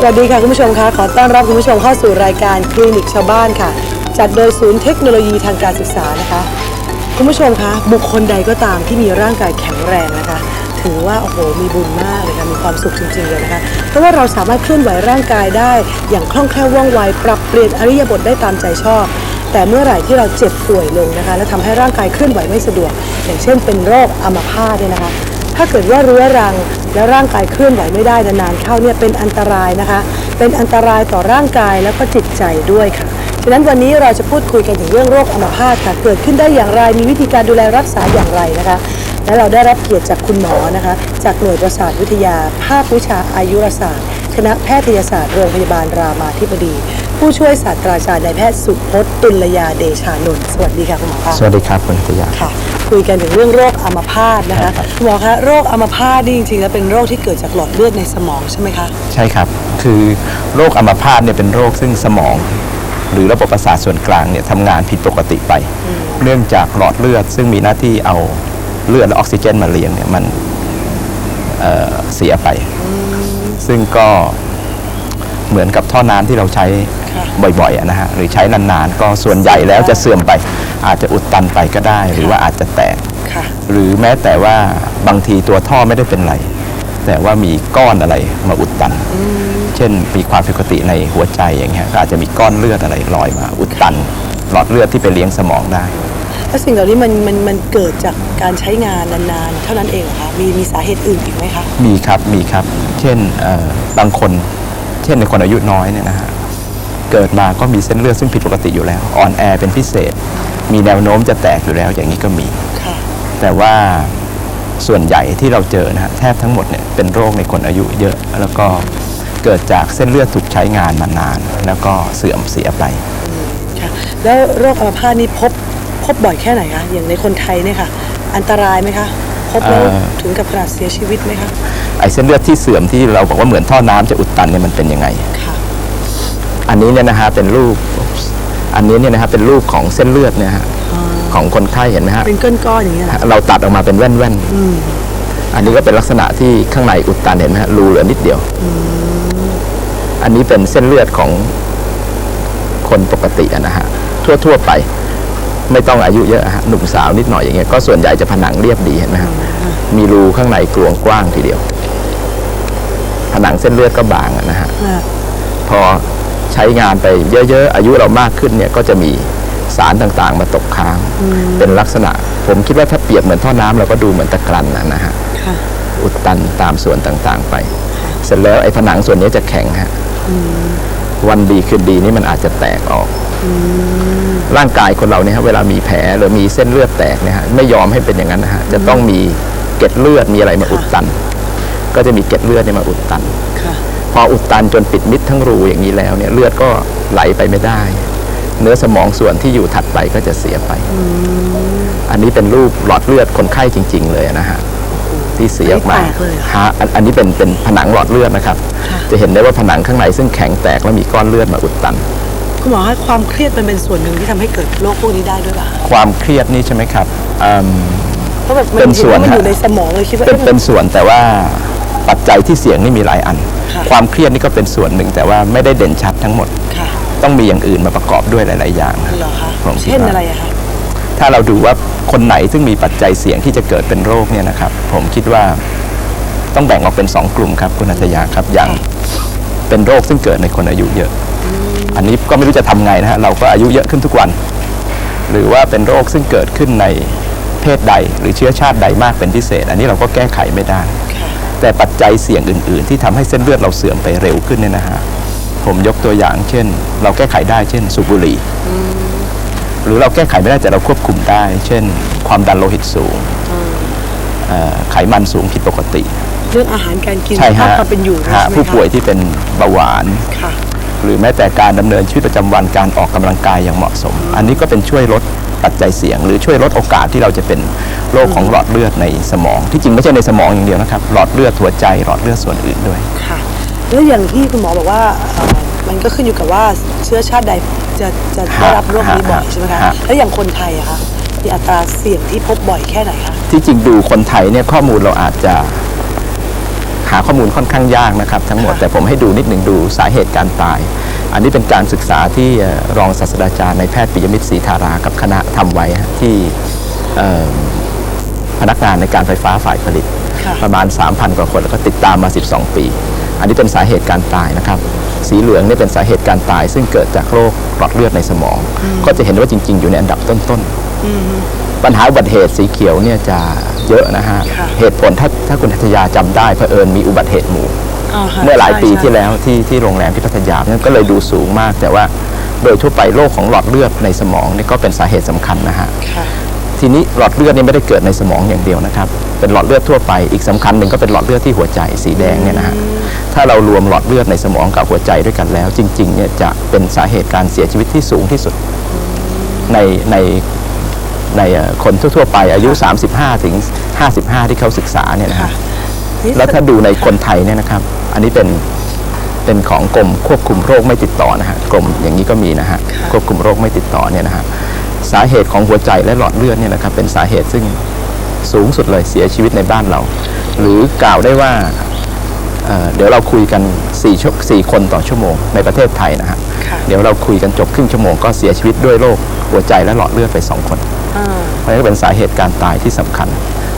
สวัสดีค่ะคุณผู้ชมคะขอต้อนรับคุณผู้ชมเข้าสู่รายการคลินิกชาวบ้านค่ะ จัดโดยศูนย์เทคโนโลยีทางการศึกษานะคะ คุณผู้ชมคะบุคคลใดก็ตามที่มีร่างกายแข็งแรงนะคะ ถือว่าโอ้โหมีบุญมากเลยค่ะมีความสุขจริงๆเลยนะคะเพราะว่าเราสามารถเคลื่อนไหวร่างกายได้ อย่างคล่องแคล่วว่องไวปรับเปลี่ยนอริยบทได้ตามใจชอบแต่เมื่อไหร่ที่เราเจ็บป่วยลงนะคะ และทำให้ร่างกายเคลื่อนไหวไม่สะดวก อย่างเช่นเป็นโรคอัมพาตเนี่ยนะคะ ถ้าเกิดว่าเรื้อรังแล้วร่างกายเคลื่อนไหวไม่ได้นานๆเข้าเนี่ยเป็นอันตรายนะคะ เป็นอันตรายต่อร่างกายแล้วก็จิตใจด้วยค่ะฉะนั้นวันนี้เราจะพูดคุยกันถึงเรื่องโรคอัมพาตค่ะ เกิดขึ้นได้อย่างไร มีวิธีการดูแลรักษาอย่างไรนะคะ และเราได้รับเกียรติจากคุณหมอนะคะ จากหน่วยประสาทวิทยา ภาควิชาอายุรศาสตร์ คณะแพทยศาสตร์โรงพยาบาลรามาธิบดี ผู้ช่วยศาสตราจารย์นายแพทย์สุพจน์ตุลยาเดชานนท์ สวัสดีค่ะคุณหมอคะสวัสดีครับคุณนิตยาค่ะ คุยกันถึงเรื่องโรคอัมพาตนะคะคุณหมอคะโรคอัมพาตนี่จริงๆแล้วเป็นโรคที่เกิดจากหลอดเลือดในสมองใช่ไหมคะใช่ครับคือโรคอัมพาตเนี่ยเป็นโรคซึ่งสมอง หรือระบบประสาทส่วนกลางเนี่ยทำงานผิดปกติไป เนื่องจากหลอดเลือดซึ่งมีหน้าที่เอาเลือดและออกซิเจนมาเลี้ยงเนี่ยมันเอ่อเสียไป ซึ่งก็ เหมือนกับท่อน้ำที่เราใช้ค่ะบ่อยๆอะนะฮะหรือใช้นานๆ ก็ส่วนใหญ่แล้วจะเสื่อมไป อาจจะอุดตันไปก็ได้ หรือว่าอาจจะแตก ค่ะ หรือแม้แต่ว่าบางทีตัวท่อไม่ได้เป็นไร แต่ว่ามีก้อนอะไรมาอุดตัน เช่นมีความผิดปกติในหัวใจอย่างเงี้ยก็อาจจะมีก้อนเลือดอะไรลอยมา อุดตัน หลอดเลือดที่ไปเลี้ยงสมองได้ แล้วสิ่งเหล่านี้มันมันมันเกิดจากการใช้งานนานๆ เท่านั้นเองเหรอคะ มีมีสาเหตุอื่นอีกไหมคะ มีครับมีครับ เช่นเอ่อบางคน เช่นในคนอายุน้อยเนี่ยนะฮะเกิดมาก็มีเส้นเลือดซึ่งผิดปกติอยู่แล้ว อ่อนแอเป็นพิเศษ มีแนวโน้มจะแตกอยู่แล้วอย่างนี้ก็มีค่ะแต่ว่าส่วนใหญ่ที่เราเจอนะฮะแทบทั้งหมดเนี่ยเป็นโรคในคนอายุเยอะแล้วก็เกิดจากเส้นเลือดถูกใช้งานมานาน แล้วก็เสื่อมเสียไปค่ะแล้วโรคอัมพาตนี่พบพบบ่อยแค่ไหนคะอย่างในคนไทยเนี่ยค่ะ อันตรายไหมคะ พบแล้วเอ่อถึงกับขนาดเสียชีวิตไหมคะ ไอ้เส้นเลือดที่เสื่อมที่เราบอกว่าเหมือนท่อน้ำจะอุดตันเนี่ยมันเป็นยังไงค่ะอันนี้เนี่ยนะฮะเป็นรูป อันนี้เนี่ยนะฮะเป็นรูปของเส้นเลือดเนี่ยฮะของคนไข้เห็นไหมฮะ เป็นก้อนๆอย่างนี้ยเหรอเราตัดออกมาเป็นแว่นๆอันนี้ก็เป็นลักษณะที่ข้างในอุดตันเห็นไหมฮะรูเหลือนิดเดียว อันนี้เป็นเส้นเลือดของคนปกติอะนะฮะทั่วๆไปไม่ต้องอายุเยอะฮะหนุ่มสาวนิดหน่อยอย่างเงี้ยก็ส่วนใหญ่จะผนังเรียบดีเห็นไหมฮะมีรูข้างในกลวงกว้างทีเดียว ผนังเส้นเลือดก็บางอะนะฮะอ่าพอใช้งานไปเยอะ ๆ อายุเรามากขึ้นเนี่ยก็จะมีสารต่างๆ มาตกค้าง เป็นลักษณะ ผมคิดว่าถ้าเปรียบเหมือนท่อน้ำเราก็ดูเหมือนตะกรันนะนะฮะค่ะอุดตันตามส่วนต่างๆไป เสร็จแล้วไอ้ผนังส่วนนี้จะแข็งฮะวันดีคืนดีนี่มันอาจจะแตกออกร่างกายคนเราเนี่ยฮะเวลามีแผลหรือมีเส้นเลือดแตกเนี่ยฮะไม่ยอมให้เป็นอย่างนั้นนะฮะจะต้องมีเกล็ดเลือดมีอะไรมาอุดตัน ก็จะมีเกล็ดเลือดเนี่ยมาอุดตันค่ะพออุดตันจนปิดมิดทั้งรูอย่างนี้แล้วเนี่ยเลือดก็ไหลไปไม่ได้ เนื้อสมองส่วนที่อยู่ถัดไปก็จะเสียไป อันนี้เป็นรูปหลอดเลือดคนไข้จริง ๆ เลยนะฮะที่เสียออกมาไม่แตกเลยเหรอฮะอันอันนี้เป็นเป็นผนังหลอดเลือดนะครับค่ะจะเห็นได้ว่าผนังข้างในซึ่งแข็งแตกแล้วมีก้อนเลือดมาอุดตันคุณหมอให้ความเครียดมันเป็นส่วนหนึ่งที่ทำให้เกิดโรคพวกนี้ได้ด้วยป่ะความเครียดนี่ใช่ไหมครับอืมเพราะแบบมันเป็นส่วนเห็ว่ามันอยู่ฮะในสมองเลยคิดว่าเป็นอ๊ะเป็นส่วนแต่ว่า ปัจจัยที่เสี่ยงนี่มีหลายอันค่ะความเครียดนี่ก็เป็นส่วนหนึ่งแต่ว่าไม่ได้เด่นชัดทั้งหมดค่ะต้องมีอย่างอื่นมาประกอบด้วยหลาย ๆ อย่างเหรอคะผมคิดเช่นว่าอะไรอะคะถ้าเราดูว่าคนไหนซึ่งมีปัจจัยเสี่ยงที่จะเกิดเป็นโรคเนี่ยนะครับ ผมคิดว่าต้องแบ่งออกเป็นสองกลุ่มครับคุณอัจฉริยะครับอย่างเป็นโรคซึ่งเกิดในคนอายุเยอะ อันนี้ก็ไม่รู้จะทำไงนะฮะเราก็อายุเยอะขึ้นทุกวัน หรือว่าเป็นโรคซึ่งเกิดขึ้นในเพศใด หรือเชื้อชาติใดมากเป็นพิเศษ อันนี้เราก็แก้ไขไม่ได้ค่ะ แต่ปัจจัยเสี่ยงอื่น ๆ ที่ทำให้เส้นเลือดเราเสื่อมไปเร็วขึ้นเนี่ยนะฮะผมยกตัวอย่างเช่น เราแก้ไขได้เช่น สูบบุหรี่หรือเราแก้ไขไม่ได้แต่เราควบคุมได้ เช่น ความดันโลหิตสูงเอ่อไขมันสูงผิดปกติ เรื่องอาหารการกินใช่ภาฮะพความเป็นอยู่ฮะใช่ไหมคะผู้ป่วยที่เป็นเบาหวานค่ะหรือแม้แต่การดำเนินชีวิตประจำวันการออกกำลังกายอย่างเหมาะสม อันนี้ก็เป็นช่วยลด ปัจจัยเสี่ยง หรือช่วยลดโอกาสที่เราจะเป็นโรคของหลอดเลือดในสมอง ที่จริงไม่ใช่ในสมองอย่างเดียวนะครับ หลอดเลือดหัวใจหลอดเลือดส่วนอื่นด้วย ค่ะแล้วอย่างที่คุณหมอบอกว่าเอ่อมันก็ขึ้นอยู่กับว่าเชื้อชาติใดจะจะได้รับโรคนี้บ่อยฮะใช่ไหมคะฮะ แล้วอย่างคนไทยอะคะมีอัตราเสี่ยงที่พบบ่อยแค่ไหนคะ ที่จริงดูคนไทยเนี่ยข้อมูลเราอาจจะ หาข้อมูลค่อนข้างยากนะครับทั้งหมดค่ะแต่ผมให้ดูนิดหนึ่งดูสาเหตุการตาย อันนี้เป็นการศึกษาที่เอ่อรองศาสตราจารย์ในายแพทย์ปิยมิตรศรีธารากับคณะทำไว้ฮะที่เอ่อพนักงานในการไฟฟ้าฝ่ายผลิตค่ะประมาณ 3,000 กว่าคนแล้วก็ติดตามมา 12 ปี อันนี้เป็นสาเหตุการตายนะครับ สีเหลืองนี่เป็นสาเหตุการตาย ซึ่งเกิดจากโรคหลอดเลือดในสมอง ก็จะเห็นว่าจริง ๆ อยู่ในอันดับต้นๆปัญหาอุบัติเหตุสีเขียวเนี่ยจะเยอะนะฮะค่ะเหตุผลถ้าถ้าคุณทัตยาจำได้เผอิญมีอุบัติเหตุหมู่ค่ะเมื่อหลายปีใช่ที่แล้วที่ที่โรงแรมที่พัทยานั้นก็เลยดูสูงมากแต่ว่าโดยทั่วไปโรคของหลอดเลือดในสมองนี่ก็เป็นสาเหตุสำคัญนะฮะค่ะ ทีนี้หลอดเลือดนี่ไม่ได้เกิดในสมองอย่างเดียวนะครับ เป็นหลอดเลือดทั่วไป อีกสำคัญหนึ่งก็เป็นหลอดเลือดที่หัวใจสีแดงเนี่ยนะฮะ ถ้าเรารวมหลอดเลือดในสมองกับหัวใจด้วยกันแล้ว จริงๆเนี่ยจะเป็นสาเหตุการเสียชีวิตที่สูงที่สุดในในในคนทั่วๆไปอายุ 35 ถึง 55 ที่เขาศึกษาเนี่ยนะฮะ แล้วถ้าดูในคนไทยเนี่ยนะครับ อันนี้เป็นเป็นของกรมควบคุมโรคไม่ติดต่อนะฮะ กรมอย่างนี้ก็มีนะฮะ ควบคุมโรคไม่ติดต่อเนี่ยนะฮะ สาเหตุของหัวใจและหลอดเลือดเนี่ยนะครับเป็นสาเหตุซึ่งสูงสุดเลยเสียชีวิตในบ้านเรา หรือกล่าวได้ว่าเอ่อเดี๋ยวเราคุยกัน4ชั่วสี่คนต่อชั่วโมงในประเทศไทยนะฮะค่ะเดี๋ยวเราคุยกันจบครึ่งชั่วโมงก็เสียชีวิตด้วยโรคหัวใจและหลอดเลือดไปสองคนอ่าเพราะฉะนั้นเป็นสาเหตุการตายที่สำคัญ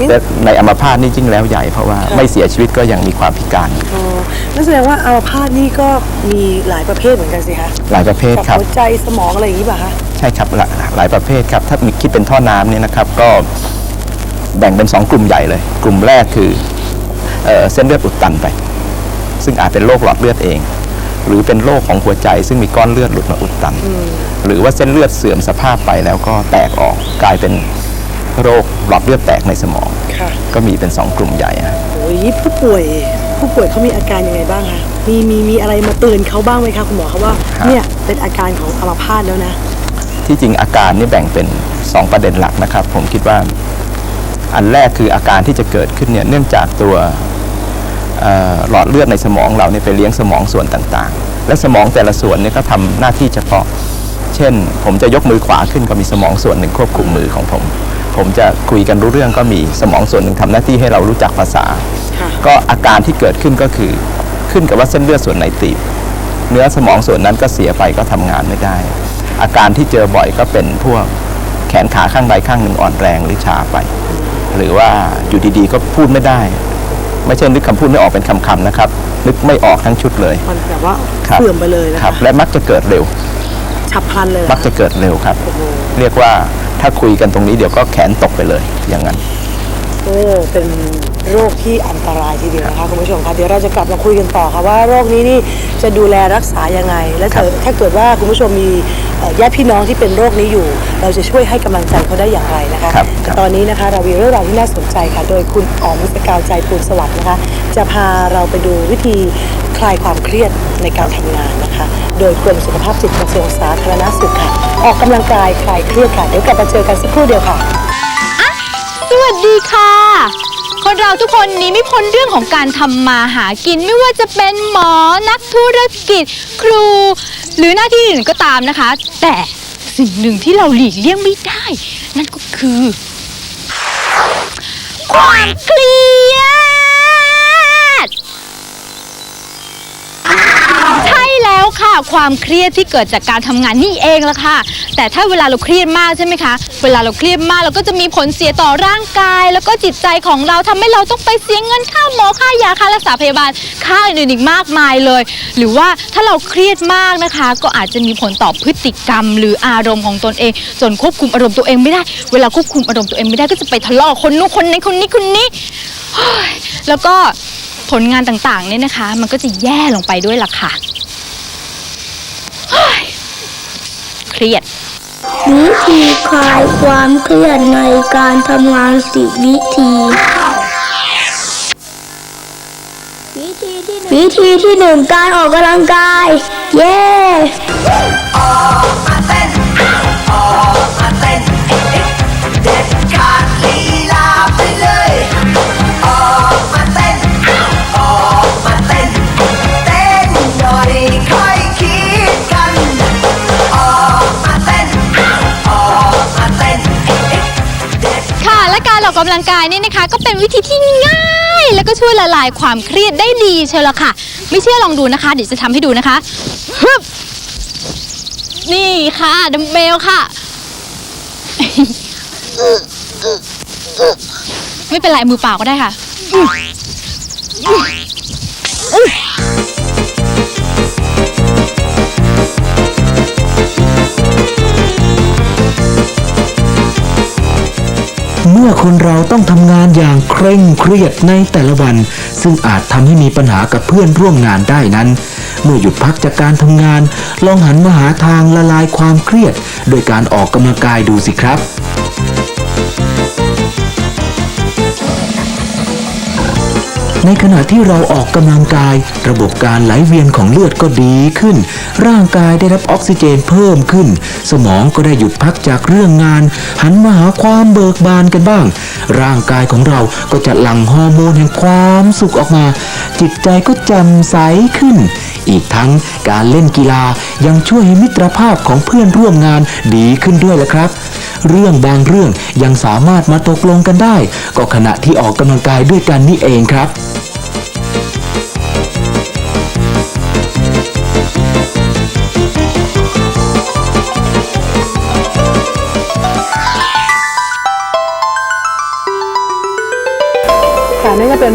นี่และในอัมพาตนี่ยิ่งแล้วใหญ่เพราะว่าค่ะไม่เสียชีวิตก็ยังมีความพิการอ๋อนั่นแสดงว่าอัมพาตนี่ก็มีหลายประเภทเหมือนกันสิคะหลายประเภทกับครับหัวใจสมองอะไรอย่างนี้ป่ะคะ ใช่ครับหลายหลายประเภทครับถ้ามีคิดเป็นท่อน้ำเนี่ยนะครับก็แบ่งเป็น 2 กลุ่มใหญ่เลย กลุ่มแรกคือเอ่อเส้นเลือดอุดตันไป ซึ่งอาจเป็นโรคหลอดเลือดเอง หรือเป็นโรคของหัวใจ ซึ่งมีก้อนเลือดหลุดมาอุดตัน หรือว่าเส้นเลือดเสื่อมสภาพไปแล้วก็แตกออกกลายเป็นโรคหลอดเลือดแตกในสมองค่ะก็มีเป็น 2 กลุ่มใหญ่ฮะโอ้ยผู้ป่วยผู้ป่วยเขามีอาการยังไงบ้างคะมีมีมีอะไรมาเตือนเขาบ้างไหมคะคุณหมอเขาว่าครับเนี่ยเป็นอาการของอัมพาตแล้วนะ ที่จริงอาการนี่แบ่งเป็น 2 ประเด็นหลักนะครับ ผมคิดว่าอันแรกคืออาการที่จะเกิดขึ้นเนี่ยเนื่องจากตัวเอ่อหลอดเลือดในสมองเราเนี่ยไปเลี้ยงสมองส่วนต่างๆ และสมองแต่ละส่วนเนี่ยก็ทำหน้าที่เฉพาะ เช่น ผมจะยกมือขวาขึ้นก็มีสมองส่วนหนึ่งควบคุมมือของผม ผมจะคุยกันรู้เรื่องก็มีสมองส่วนหนึ่งทำหน้าที่ให้เรารู้จักภาษาค่ะก็อาการที่เกิดขึ้นก็คือขึ้นกับว่าเส้นเลือดส่วนไหนตีบเนื้อสมองส่วนนั้นก็เสียไปก็ทำงานไม่ได้ อาการที่เจอบ่อยก็เป็นพวกแขนขาข้างใดข้างหนึ่งอ่อนแรงหรือชาไป หรือว่าอยู่ดีๆก็พูดไม่ได้ ไม่ใช่นึกคำพูดไม่ออกเป็นคำๆนะครับ นึกไม่ออกทั้งชุดเลยมันแบบว่าครับเสื่อมไปเลยนะครัคะบและมักจะเกิดเร็วฉับพลันเลยเหรอมักจะเกิดเร็วครับ เรียกว่าถ้าคุยกันตรงนี้เดี๋ยวก็แขนตกไปเลยอย่างนั้น โอ้เป็น โรคที่อันตรายทีเดียวนะคะคุณผู้ชมคะเดี๋ยวเราจะกลับมาคุยกันต่อค่ะว่าโรคนี้นี่จะดูแลรักษายังไง และครับเกิดถ้าเกิดว่าคุณผู้ชมมีเอ่อญาติพี่น้องที่เป็นโรคนี้อยู่ เราจะช่วยให้กำลังใจเขาได้อย่างไรนะคะครับแต่ตอนนี้นะคะเรามีเรื่องราวที่น่าสนใจค่ะ โดยคุณอ๋อมสกาวใจปูนสวัสดิ์นะคะ จะพาเราไปดูวิธีคลายความเครียดในการทำงานนะคะ โดยกรมสุขภาพจิตกระทรวงสาธารณสุขค่ะ ออกกำลังกายคลายเครียดค่ะเดี๋ยวกลับมาเจอกันสักครู่เดียวค่ะ สวัสดีค่ะ คนเราทุกคนนี้ไม่พ้นเรื่องของการทำมาหากินไม่ว่าจะเป็นหมอนักธุรกิจ ครู หรือหน้าที่อื่นก็ตามนะคะ แต่สิ่งหนึ่งที่เราหลีกเลี่ยงไม่ได้ นั่นก็คือ ความเครียด ใช่แล้ว ค่ะความเครียดที่เกิดจากการทำงานนี่เองละค่ะ แต่ถ้าเวลาเราเครียดมากใช่ไหมคะ เวลาเราเครียดมากเราก็จะมีผลเสียต่อร่างกาย แล้วก็จิตใจของเราทำให้เราต้องไปเสียเงินค่าหมอค่ายาค่ารักษาพยาบาลค่าอื่นๆอีกมากมายเลย หรือว่าถ้าเราเครียดมากนะคะ ก็อาจจะมีผลต่อพฤติกรรม หรืออารมณ์ของตนเอง จนควบคุมอารมณ์ตัวเองไม่ได้ เวลาควบคุมอารมณ์ตัวเองไม่ได้ก็จะไปทะเลาะกับคนนู้นคนนี้คนนี้คนนี้ เฮ้ยแล้วก็ผลงานต่างๆเนี่ยนะคะ มันก็จะแย่ลงไปด้วยล่ะค่ะ เครียด วิธีคลายความเครียดในการทำงานสิบวิธี วิธีที่หนึ่งการออกกำลังกาย เย้ค่ะารออกกำลังกายนี่นะคะ ก็เป็นวิธีที่ง่าย แล้วก็ช่วยละลายความเครียดได้ดีเชียวละค่ะ ไม่เชื่อลองดูนะคะเดี๋ยวจะทำให้ดูนะคะฮึบนี่ค่ะดัมเบลค่ะ ไม่เป็นไรมือเปล่าก็ได้ค่ะ เมื่อคนเราต้องทำงานอย่างเคร่งเครียดในแต่ละวัน ซึ่งอาจทำให้มีปัญหากับเพื่อนร่วมงานได้นั้น เมื่อหยุดพักจากการทำงาน ลองหันมาหาทางละลายความเครียด โดยการออกกำลังกายดูสิครับ ในขณะที่เราออกกำลังกาย ระบบการไหลเวียนของเลือดก็ดีขึ้น ร่างกายได้รับออกซิเจนเพิ่มขึ้น สมองก็ได้หยุดพักจากเรื่องงาน หันมาหาความเบิกบานกันบ้าง ร่างกายของเราก็จะหลั่งฮอร์โมนแห่งความสุขออกมา จิตใจก็แจ่มใสขึ้น อีกทั้งการเล่นกีฬายังช่วยให้มิตรภาพของเพื่อนร่วมงานดีขึ้นด้วยละครับเรื่องบางเรื่องยังสามารถมาตกลงกันได้ ก็ขณะที่ออกกำลังกายด้วยกันนี่เองครับ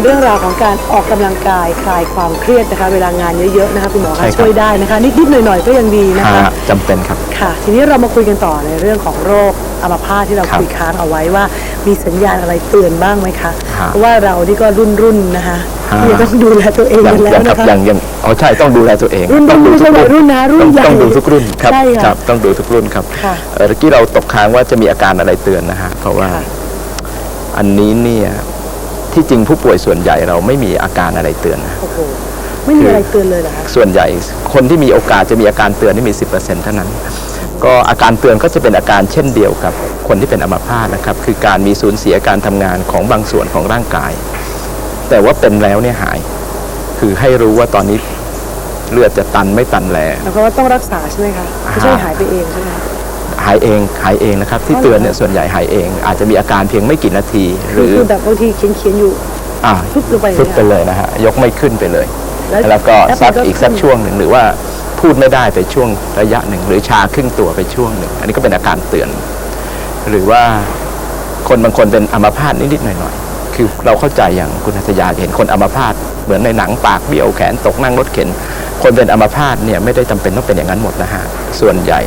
เป็นเรื่องราวของการออกกำลังกายคลายความเครียดนะคะ เวลางานเยอะๆนะคะคุณหมอใช่คะครับ ช่วยได้นะคะ นิดๆหน่อยๆก็ยังดีนะคะอ่าจำเป็นครับ ค่ะ ทีนี้เรามาคุยกันต่อในเรื่องของโรคอัมพาตที่เราครับคุยค้างเอาไว้ว่า มีสัญญาณอะไรเตือนบ้างไหมคะ ฮะเพราะว่าเรานี่ก็รุ่นรุ่นๆนะคะฮะ ที่จะต้องดูแลตัวเองยักันแล้ยัวครันะคะยังยังอ๋อใช่ต้องดูแลตัวเองรุ่นต้องรุ่นไม่ใช่วัยรุ่นนะรุ่นต้องใหญ่ต้องดูทุกรุ่นครับใช่ค่ะครับต้องดูทุกรุ่นครับค่ะเอ่อเมื่อกี้เราตกค้างว่าจะมีอาการอะไรเตือนนะฮะเพราะว่า ค่ะ อันนี้เนี่ย ที่จริงผู้ป่วยส่วนใหญ่เราไม่มีอาการอะไรเตือนนะโอ้โหไม่มีอะไรเตือนเลยเหรอคะส่วนใหญ่คนที่มีโอกาสจะมีอาการเตือนนี่มี 10%เท่านั้น ก็อาการเตือนก็จะเป็นอาการเช่นเดียวกับคนที่เป็นอัมพาตนะครับ คือการมีสูญเสียการทำงานของบางส่วนของร่างกาย แต่ว่าเป็นแล้วเนี่ยหาย คือให้รู้ว่าตอนนี้เลือดจะตันไม่ตันแลแล้วก็ว่าต้องรักษาใช่ไหมคะไม่ใช่หายไปเองใช่ไหม หายเองหายเองนะครับ ที่เตือนเนี่ยส่วนใหญ่หายเอง อาจจะมีอาการเพียงไม่กี่นาทีหคือรือคือแบบบางทีเขียนเขียนๆอยู่อ่าฟึบลงไปอย่างฟึบเงี้ยไปเลยนะฮะยกไม่ขึ้นไปเลย แล้วแล้วก็แล้วสักมันก็อีกสักขึ้นช่วงหนึ่งหรือว่าพูดไม่ได้ไปช่วงระยะหนึ่ง หรือชาครึ่งตัวไปช่วงหนึ่ง อันนี้ก็เป็นอาการเตือน หรือว่าคนบางคนเป็นอัมพาตนิดๆหน่อยๆคือเราเข้าใจอย่างคุณหัตยาเห็นคนอัมพาตเหมือนในหนังปากเบี้ยวแขนตกนั่งรถเข็น คนเป็นอัมพาตเนี่ยไม่ได้จำเป็นต้องเป็นอย่างนั้นหมดนะฮะส่วนใหญ่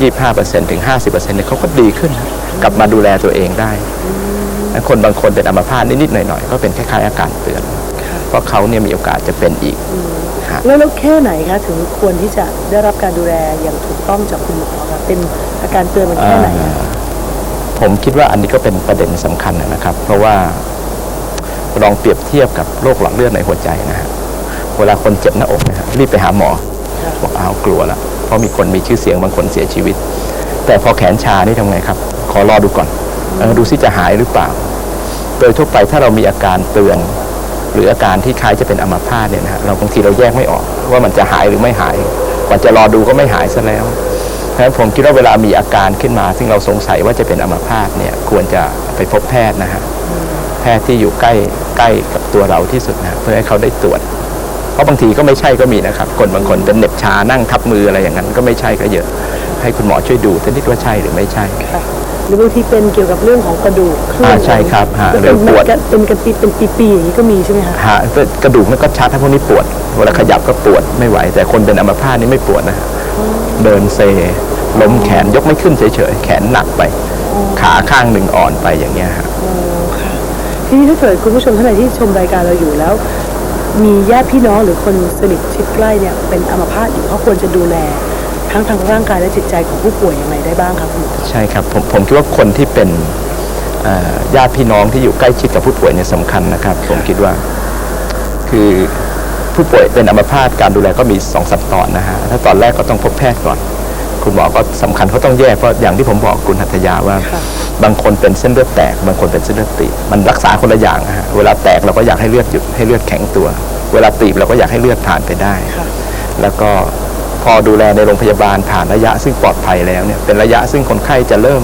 25%ถึง 50%เนี่ยเขาก็ดีขึ้นนะกลับมาดูแลตัวเองได้ คนบางคนเป็นอัมพาตนิดๆหน่อยๆ ก็เป็นคล้ายๆอาการเตือน เพราะเขาเนี่ยมีโอกาสจะเป็นอีก แล้วแล้วแค่ไหนคะถึงควรที่จะได้รับการดูแลอย่างถูกต้องจากคุณหมอคะเป็นอาการเตือนมันแค่ไหนอะผมคิดว่าอันนี้ก็เป็นประเด็นสำคัญนะครับ เพราะว่าลองเปรียบเทียบกับโรคหลอดเลือดในหัวใจนะฮะเวลาคนเจ็บหน้าอกนะฮะรีบไปหาหมอ บอกอ้าวกลัวละเพราะมีคนมีชื่อเสียงบางคนเสียชีวิต แต่พอแขนชานี่ทำไงครับ ขอรอดูก่อนอดูซิจะหายหรือเปล่า โดยทั่วไปถ้าเรามีอาการเตือน หรืออาการที่คล้ายจะเป็นอัมพาตเนี่ยนะเราบางทีเราแยกไม่ออกว่ามันจะหายหรือไม่หายกว่าจะรอดูก็ไม่หายซะแล้วเพราะฉะนั้นผมคิดว่าเวลามีอาการขึ้นมา ซึ่งเราสงสัยว่าจะเป็นอัมพาตเนี่ยควรจะไปพบแพทย์นะฮะแพทย์ที่อยู่ใกล้ใกล้กับตัวเราที่สุดนะเพื่อให้เขาได้ตรวจ เพราะบางทีก็ไม่ใช่ก็มีนะครับ คนบางคนเป็นเหน็บชานั่งทับมืออะไรอย่างนั้นก็ไม่ใช่ก็เยอะ ให้คุณหมอช่วยดูสักนิดว่าใช่หรือไม่ใช่ค่ะหรือบางทีเป็นเกี่ยวกับเรื่องของกระดูกเคลื่อนอ่าใช่ครับฮะก็เรื่เป็อนงปวดเป็นกระปีเป็นปีๆอย่างนี้ก็มีใช่ไหมคะหากระดูกมันก็ชัดถ้าพวกนี้ปวดเวลาขยับก็ปวดไม่ไหว แต่คนเป็นอัมพาตนี่ไม่ปวดนะฮะเดินเซล้มแขนยกไม่ขึ้นเฉยๆแขนหนักไป ขาข้างหนึ่งอ่อนไปอย่างเงี้ยฮะอ๋อค่ะทีนี้ถ้าเกิดคุณผู้ชมท่านไหนที่ชมรายการเราอยู่แล้ว มีญาติพี่น้องหรือคนสนิทชิดใกล้เนี่ยเป็นอัมพาตอยู่เขาควรจะดูแล ทั้งทางร่างกายและจิตใจของผู้ป่วยยังไงได้บ้างครับคุณหมอใช่ครับผมผมคิดว่าคนที่เป็นเอ่อญาติพี่น้องที่อยู่ใกล้ชิดกับผู้ป่วยเนี่ยสำคัญนะครับ ผมคิดว่า คือผู้ป่วยเป็นอัมพาตการดูแลก็มีสองสัดตอนนะฮะถ้าตอนแรกก็ต้องพบแพทย์ก่อน คุณหมอก็สำคัญเขาต้องแยกเพราะอย่างที่ผมบอกคุณหัตถยาว่าค่ะบางคนเป็นเส้นเลือดแตก บางคนเป็นเส้นเลือดตีบมันรักษาคนละอย่างนะฮะเวลาแตกเราก็อยากให้เลือดหยุดให้เลือดแข็งตัว เวลาตีบเราก็อยากให้เลือดผ่านไปได้ค่ะแล้วก็พอดูแลในโรงพยาบาลผ่านระยะซึ่งปลอดภัยแล้วเนี่ยเป็นระยะซึ่งคนไข้จะเริ่ม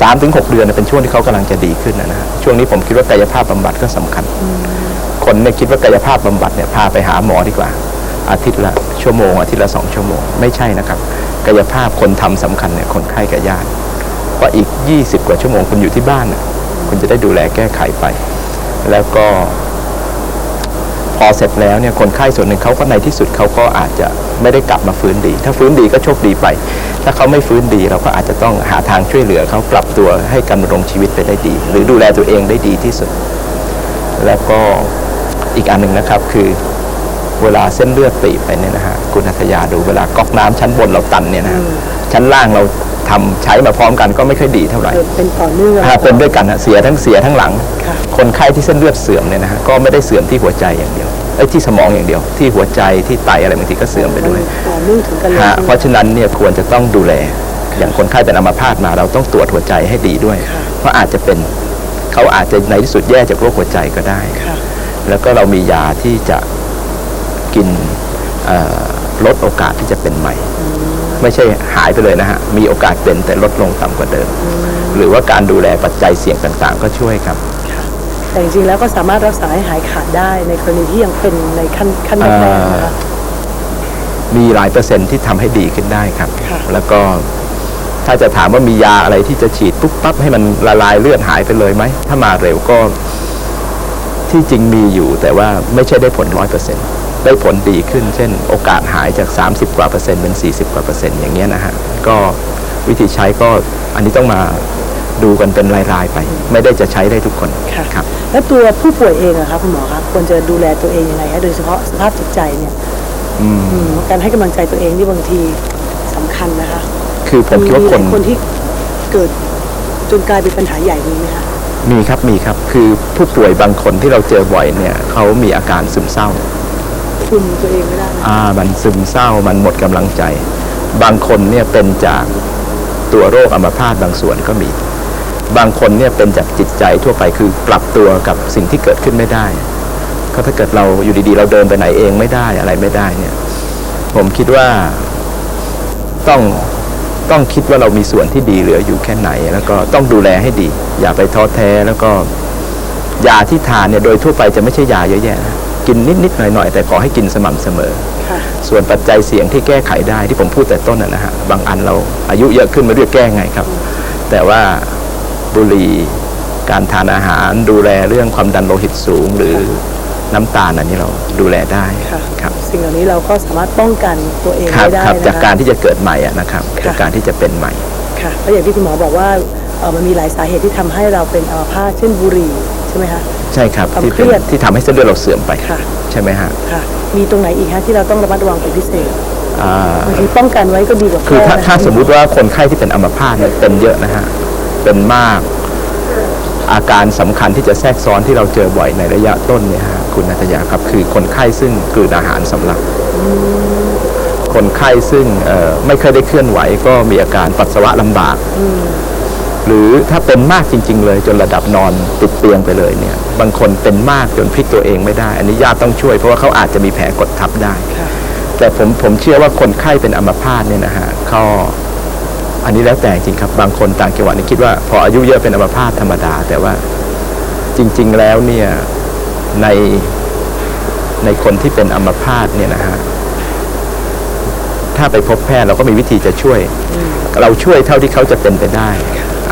3าถึงหเดือนเนี่ยเป็นช่วงที่เขากำลังจะดีขึ้นนะนะฮะช่วงนี้ผมคิดว่ากายภาพบำบัดก็สำคัญ คนเนี่ยคิดว่ากายภาพบำบัดเนี่ยพาไปหาหมอดีกว่า อาทิตย์ละชั่วโมง อาทิตย์ละสองชั่วโมง ไม่ใช่นะครับ กายภาพคนทำสำคัญเนี่ยคนไข้กับญาติเพราอีก 20 กว่าชั่วโมงคุณอยู่ที่บ้านน่ะคุณจะได้ดูแลแก้ไขไป แล้วก็พอเสร็จแล้วเนี่ยคนไข้ส่วนหนึ่งเขาก็ในที่สุดเขาก็อาจจะไม่ได้กลับมาฟื้นดี ถ้าฟื้นดีก็โชคดีไป ถ้าเขาไม่ฟื้นดีเราก็อาจจะต้องหาทางช่วยเหลือเขาปรับตัวให้การดำรงชีวิตไปได้ดี หรือดูแลตัวเองได้ดีที่สุด แล้วก็อีกอันหนึ่งนะครับคือ เวลาเส้นเลือดตีบไปเนี่ยนะฮะคุณนัทยาดูเวลาก๊อกน้ำชั้นบนเราตันเนี่ยนะฮะชั้นล่างเราทำใช้มาพร้อมกันก็ไม่ค่อยดีเท่าไหร่เกิดเป็นต่อเนื่องถ้าเป็นด้วยกันฮะเสียทั้งเสียทั้งหลังค่ะคนไข้ที่เส้นเลือดเสื่อมเนี่ยนะฮะก็ไม่ได้เสื่อมที่หัวใจอย่างเดียวไอ้ยที่สมองอย่างเดียว ที่หัวใจที่ไตอะไรบางทีก็เสื่อมไปด้วยต่อเนื่องถึงกันเลยฮะเพราะฉะนั้นเนี่ยควรจะต้องดูแลอย่างคนไข้เป็นอัมพาตมาเราต้องตรวจหัวใจให้ดีด้วย เพราะอาจจะเป็นเขาอาจจะในที่สุดแย่จากโรคหัวใจก็ได้ค่ะแล้วก็เรามียาที่จะ กินเอ่อลดโอกาสที่จะเป็นใหม่ ไม่ใช่หายไปเลยนะฮะ มีโอกาสเป็นแต่ลดลงต่ำกว่าเดิม หรือว่าการดูแลปัจจัยเสี่ยงต่างๆ ก็ช่วยครับ แต่จริงๆแล้วก็สามารถรักษาให้หายขาดได้ในกรณีที่ยังเป็นในขั้นขั้นแรกๆนะคะมีหลายเปอร์เซ็นต์ที่ทำให้ดีขึ้นได้ครับค่ะแล้วก็ถ้าจะถามว่ามียาอะไรที่จะฉีดปุ๊บปั๊บให้มันละลายเลือดหายไปเลยไหม ถ้ามาเร็วก็ที่จริงมีอยู่แต่ว่าไม่ใช่ได้ผลร้อยเปอร์เซ็นต์ ได้ผลดีขึ้น เช่น โอกาสหายจาก 30 กว่าเปอร์เซ็นต์เป็น 40 กว่าเปอร์เซ็นต์อย่างเงี้ยนะฮะก็วิธีใช้ก็อันนี้ต้องมาดูกันเป็นรายๆไป ไม่ได้จะใช้ได้ทุกคนค่ะ ครับ แล้วตัวผู้ป่วยเองอะคะคุณหมอคะควรจะดูแลตัวเองยังไงคะโดยเฉพาะสภาพจิตใจเนี่ยอืมการให้กำลังใจตัวเองนี่บางทีสำคัญนะคะคือผมคิดว่ามีคหลนยคนที่เกิดจนกลายเป็นปัญหาใหญ่นี้ไหมคะ มีครับมีครับคือผู้ป่วยบางคนที่เราเจอบ่อยเนี่ยเขามีอาการซึมเศร้า คุมตัวเองไม่ได้อ่ามันซึมเศร้ามันหมดกำลังใจ บางคนเนี่ยเป็นจากตัวโรคอัมพาตบางส่วนก็มี บางคนเนี่ยเป็นจากจิตใจทั่วไปคือปรับตัวกับสิ่งที่เกิดขึ้นไม่ได้ก็ถ้าเกิดเราอยู่ดีๆ เราเดินไปไหนเองไม่ได้อะไรไม่ได้เนี่ย ผมคิดว่าต้องต้องคิดว่าเรามีส่วนที่ดีเหลืออยู่แค่ไหน แล้วก็ต้องดูแลให้ดี อย่าไปท้อแท้แล้วก็ยาที่ทานเนี่ยโดยทั่วไปจะไม่ใช่ยาเยอะแยะนะ กินนิดๆหน่อยๆ แต่ขอให้กินสม่ำเสมอค่ะส่วนปัจจัยเสี่ยงที่แก้ไขได้ที่ผมพูดแต่ต้นนะนะฮะบางอันเราอายุเยอะขึ้นไม่รู้จะแก้ไงครับ แต่ว่าบุหรี่การทานอาหารดูแลเรื่องความดันโลหิตสูงหรือน้ำตาลอันนี้เราดูแลได้ค่ะครับสิ่งเหล่านี้เราก็สามารถป้องกันตัวเองครับไว้ได้ครับนะคะจากการที่จะเกิดใหม่อะนะครับค่ะจากการที่จะเป็นใหม่ค่ะเพราะอย่างที่คุณหมอบอกว่าเอ่อมันมีหลายสาเหตุที่ทำให้เราเป็นอัมพาตเช่นบุหรี่ใช่ไหมคะ ใช่ครับความที่เคเป็นรียดที่ทำให้เส้นเลือดเราเสื่อมไปค่ะ ใช่ไหมฮะค่ะ มีตรงไหนอีกฮะที่เราต้องระมัดระวังเป็นพิเศษอ่า บางทีป้องกันไว้ก็ดีกว่าคือถ้าแก้นะะถ้าสมมุติว่าคนไข้ที่เป็นอัมพาตเนี่ยเป็นเยอะนะฮะ เป็นมาก อาการสำคัญที่จะแทรกซ้อนที่เราเจอบ่อยในระยะต้นเนี่ยฮะคุณนัทยาครับ คือคนไข้ซึ่งกลืนอาหารสำลัก คนไข้ซึ่งเอ่อไม่เคยได้เคลื่อนไหว ก็มีอาการปัสสาวะลำบาก หรือถ้าเป็นมากจริง ๆ เลยจนระดับนอนติดเตียงไปเลยเนี่ยบางคนเป็นมากจนพลิกตัวเองไม่ได้ อันนี้ญาติต้องช่วยเพราะว่าเขาอาจจะมีแผลกดทับได้ แต่ผมผมเชื่อว่าคนไข้เป็นอัมพาตเนี่ยนะฮะเขาอันนี้แล้วแต่จริงครับบางคนต่างจังหวัดนี่คิดว่าพออายุเยอะเป็นอัมพาตธรรมดา แต่ว่าจริง ๆ แล้วเนี่ยในในคนที่เป็นอัมพาตเนี่ยนะฮะถ้าไปพบแพทย์เราก็มีวิธีจะช่วย เราช่วยเท่าที่เขาจะเป็นไปได้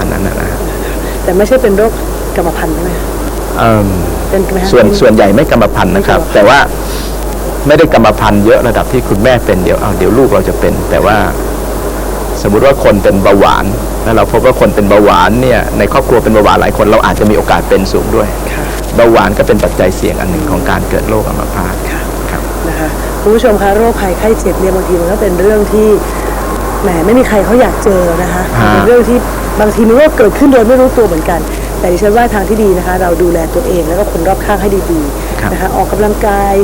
อันนั้นนะนะแต่ไม่ใช่เป็นโรคกรรมพันธุ์ใช่ไหมคะเอิ่มเป็นไหมคะส่วนส่วนใหญ่ไม่กรรมพันธุ์นะครับไม่กรรมพันธุ์แต่ว่าไม่ได้กรรมพันธุ์เยอะระดับที่คุณแม่เป็นเดี๋ยวเอาเดี๋ยวลูกเราจะเป็น แต่ว่าสมมุติว่าคนเป็นเบาหวานแล้วเราพบว่าคนเป็นเบาหวานเนี่ยในครอบครัวเป็นเบาหวานหลายคนเราอาจจะมีโอกาสเป็นสูงด้วยค่ะเบาหวานก็เป็นปัจจัยเสี่ยงอันหนึ่งของการเกิดโรคอัมพาตค่ะครับนะคะคุณผู้ชมคะโรคภัยไข้เจ็บเนี่ยบางทีมันก็เป็นเรื่องที่แหมไม่มีใครเขาอยากเจอนะคะฮะเป็นเรื่องที่ บางทีมันก็เกิดขึ้นโดยไม่รู้ตัวเหมือนกัน แต่ดิฉันว่าทางที่ดีนะคะ เราดูแลตัวเองแล้วก็คนรอบข้างให้ดีๆนะคะออกกำลังกาย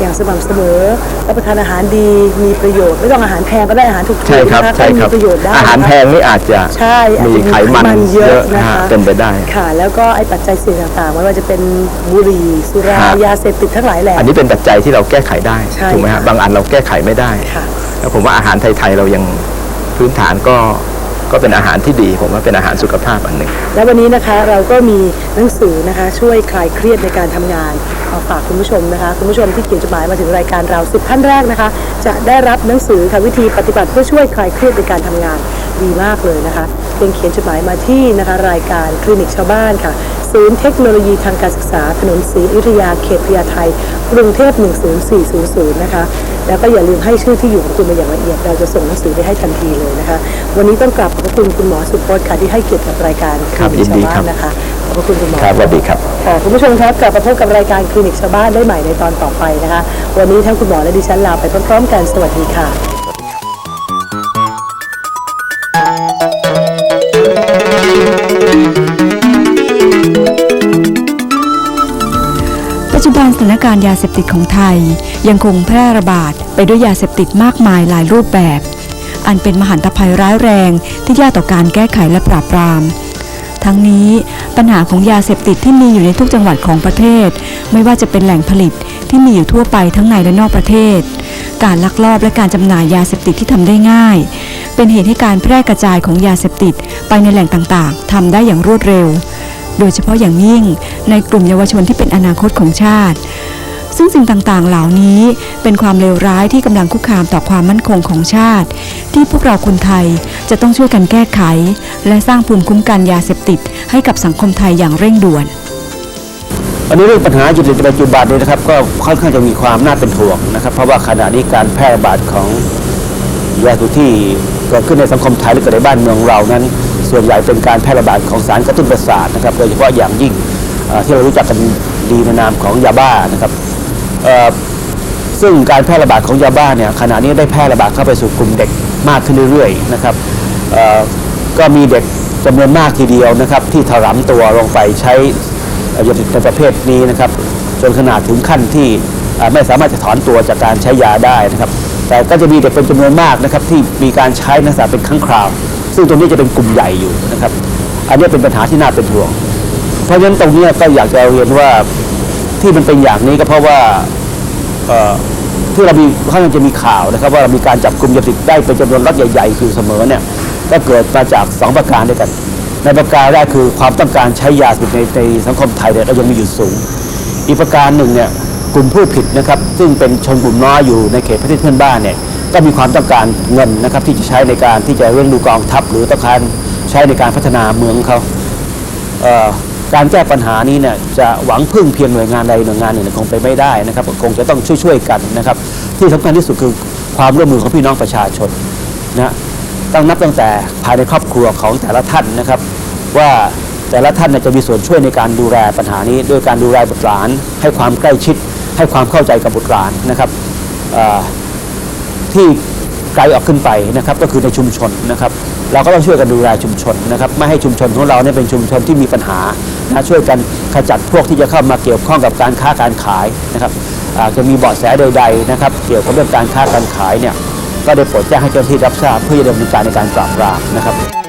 อย่างสม่ำเสมอรับประทานอาหารดีมีประโยชน์ไม่ต้องอาหารแพงก็ได้อาหารถูกๆใช่ครับนะคะใช่ก็คมีรับประโยชน์ได้อาหารนะคะแพงนี่อาจจะใช่อาจมีจะไขมันเยอะนะนะคะฮะเป็นไปได้ค่ะ แล้วก็ไอ้ปัจจัยเสี่ยงต่างๆไม่ว่าจะเป็นบุหรี่สุราฮะยาเสพติดทั้งหลายแหล่อันนี้เป็นปัจจัยที่เราแก้ไขได้ใช่ถูกไหมฮะค่ะบางอันเราแก้ไขไม่ได้ค่ะแล้วผมว่าอาหารไทยๆเรายังพื้นฐานก็ ก็เป็นอาหารที่ดี ผมว่าเป็นอาหารสุขภาพอันหนึ่ง และวันนี้นะคะเราก็มีหนังสือนะคะ ช่วยคลายเครียดในการทำงานเอาฝากคุณผู้ชมนะคะ คุณผู้ชมที่เขียนจดหมายมาถึงรายการเราสิบท่านแรกนะคะ จะได้รับหนังสือค่ะวิธีปฏิบัติเพื่อช่วยคลายเครียดในการทำงานดีมากเลยนะคะเพียงเขียนจดหมายมาที่นะคะ รายการคลินิกชาวบ้านค่ะ ศูนย์เทคโนโลยีทางการศึกษา ถนนศรีอยุธยาเขตพญาไทกรุงเทพ 10400 นะคะ แล้วก็อย่าลืมให้ชื่อที่อยู่ของคุณมาอย่างละเอียด เราจะส่งหนังสือไปให้ทันทีเลยนะคะ วันนี้ต้องกลับขอบพระคุณคุณหมอสุพจน์ค่ะที่ให้เกียรติกับรายการครับลินิกยินดีชาวครับ้าบนนะคะ ขอบพระคุณคุณหมอครับสวัสดีครับ ค่ะคุณผู้ชมครับกลับมาพบกับรายการคลินิกชาวบ้านได้ใหม่ในตอนต่อไปนะคะ วันนี้ทั้งคุณหมอและดิฉันลาไปพร้อมๆกัน สวัสดีค่ะ การยาเสพติดของไทย ยังคงแพร่ระบาดไปด้วยยาเสพติดมากมายหลายรูปแบบ อันเป็นมหันตภัยร้ายแรงที่ยากต่อการแก้ไขและปราบปราม ทั้งนี้ปัญหาของยาเสพติดที่มีอยู่ในทุกจังหวัดของประเทศ ไม่ว่าจะเป็นแหล่งผลิตที่มีอยู่ทั่วไปทั้งในและนอกประเทศ การลักลอบและการจำหน่ายยาเสพติดที่ทำได้ง่าย เป็นเหตุให้การแพร่กระจายของยาเสพติดไปในแหล่งต่างๆทำได้อย่างรวดเร็ว โดยเฉพาะอย่างยิ่งในกลุ่มเยาวชนที่เป็นอนาคตของชาติ ซึ่งสิ่งต่างๆ เหล่านี้เป็นความเลวร้ายที่กำลังคุกคามต่อความมั่นคงของชาติ ที่พวกเราคนไทยจะต้องช่วยกันแก้ไข และสร้างภูมิคุ้มกันยาเสพติด ให้กับสังคมไทยอย่างเร่งด่วนอันนี้เรื่องปัญหาจุดในปัจจุบันนี้นะครับก็ค่อนข้างจะมีความน่าเป็นห่วงนะครับ เพราะว่าขณะนี้การแพร่ระบาดของยาเสพติดที่เกิดขึ้นในสังคมไทยและเกิดในบ้านเมืองเรานั้น ส่วนใหญ่เป็นการแพร่ระบาดของสารกระตุ้นประสาทนะครับโดยเฉพาะอย่างยิ่งที่เรารู้จักกันดีในนามของยาบ้านะครับซึ่งการแพร่ระบาดของยาบ้าเนี่ยขณะนี้ได้แพร่ระบาดเข้าไปสู่กลุ่มเด็กมากขึ้นเรื่อยๆนะครับก็มีเด็กจำนวนมากทีเดียวนะครับที่ถลำตัวลงไปใช้ยาติดในประเภทนี้นะครับจนขนาดถึงขั้นที่ไม่สามารถจะถอนตัวจากการใช้ยาได้นะครับแต่ก็จะมีเด็กเป็นจำนวนมากนะครับที่มีการใช้นักศึกษาเป็นครั้งคราว ซึ่งตรงนี้จะเป็นกลุ่มใหญ่อยู่นะครับ อันนี้เป็นปัญหาที่น่าเป็นห่วง เพราะฉะนั้นตรงนี้ก็อยากจะเรียนว่าที่มันเป็นอย่างนี้ก็เพราะว่าที่เรามีค่อนข้างจะมีข่าวนะครับ ว่าเรามีการจับกลุ่มยาเสพติดได้เป็นจำนวนล็อตใหญ่ๆอยู่เสมอเนี่ยก็เกิดมาจากสองประการด้วยกัน ในประการแรกคือความต้องการใช้ยาเสพติดในในสังคมไทยเนี่ยก็ยังมีอยู่สูง อีกประการหนึ่งเนี่ยกลุ่มผู้ผิดนะครับ ซึ่งเป็นชนกลุ่มน้อยอยู่ในเขตประเทศเพื่อนบ้านเนี่ย ก็มีความต้องการเงินนะครับที่จะใช้ในการที่จะเลี้ยงดูกองทัพหรือต้องการใช้ในการพัฒนาเมืองเขาเการแก้ปัญหานี้เนี่ยจะหวังพึ่งเพียงหน่วยงานใดหน่วยงานหนึ่งคงไปไม่ได้นะครับคงจะต้องช่วยๆกันนะครับ ที่สำคัญที่สุดคือความร่วมมือของพี่น้องประชาชนนะต้องนับตั้งแต่ภายในครอบครัวของแต่ละท่านนะครับ ว่าแต่ละท่านจะมีส่วนช่วยในการดูแลปัญหานี้ด้วยการดูแลบุตรหลาน ให้ความใกล้ชิด ให้ความเข้าใจกับบุตรหลานนะครับ ที่ไกลออกขึ้นไปนะครับก็คือในชุมชนนะครับเราก็ต้องช่วยกันดูแลชุมชนนะครับไม่ให้ชุมชนของเราเนี่ยเป็นชุมชนที่มีปัญหานะช่วยกันขจัดพวกที่จะเข้ามาเกี่ยวข้องกับการค้าการขายนะครับจะมีเบาะแสใดๆนะครับเกี่ยวกับเรื่องการค้าการขายเนี่ยก็ได้โปรดแจ้งให้เจ้าหน้าที่รับทราบเพื่อดำเนินการในการปราบปรามนะครับ